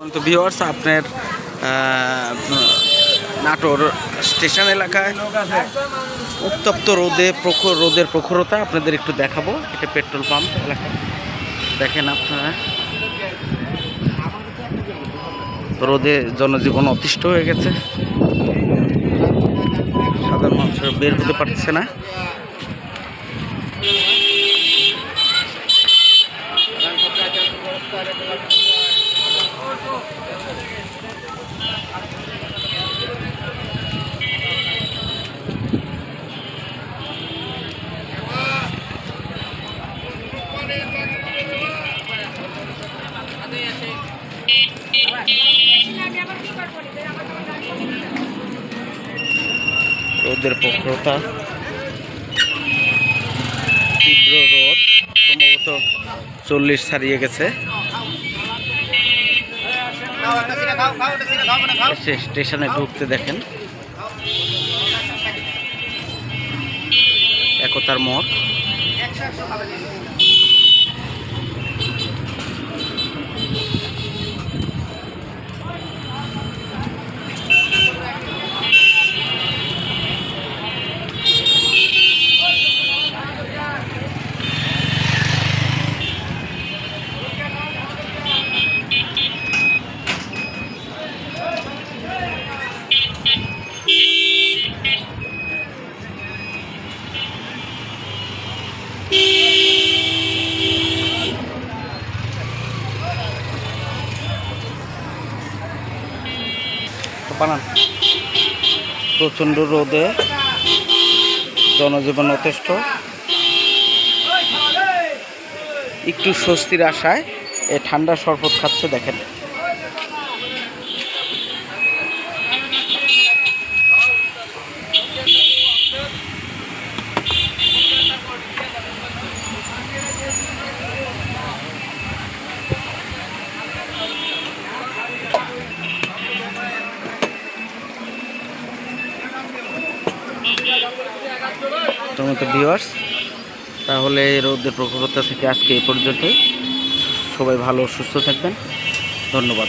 তো ভিওয়ার্স আপনার নাটোর স্টেশন এলাকায় উত্তপ্ত রোদে প্রখর, রোদের প্রখরতা আপনাদের একটু দেখাবো। এটা পেট্রোল পাম্প এলাকা। দেখেন আপনারা। রোদে জনজীবন অতিষ্ঠ হয়ে গেছে। সাধারণ মানুষ বের হতে পারছে না। রোদের প্রখরতা। তীব্র রোদ সম্ভবত চল্লিশ ছাড়িয়ে গেছে। স্টেশনে ঢুকতে দেখেন। একতার মোড়। বানান। প্রচণ্ড রোদে জনজীবন যথেষ্ট। একটু স্বস্তির আশায় এ ঠান্ডা শরবত খাচ্ছে দেখেন। তোমার তো ভিউয়ার্স তাহলে রোদের প্রখরতা থেকে আজকে এই পর্যন্তই। সবাই ভালো, সুস্থ থাকবেন। ধন্যবাদ।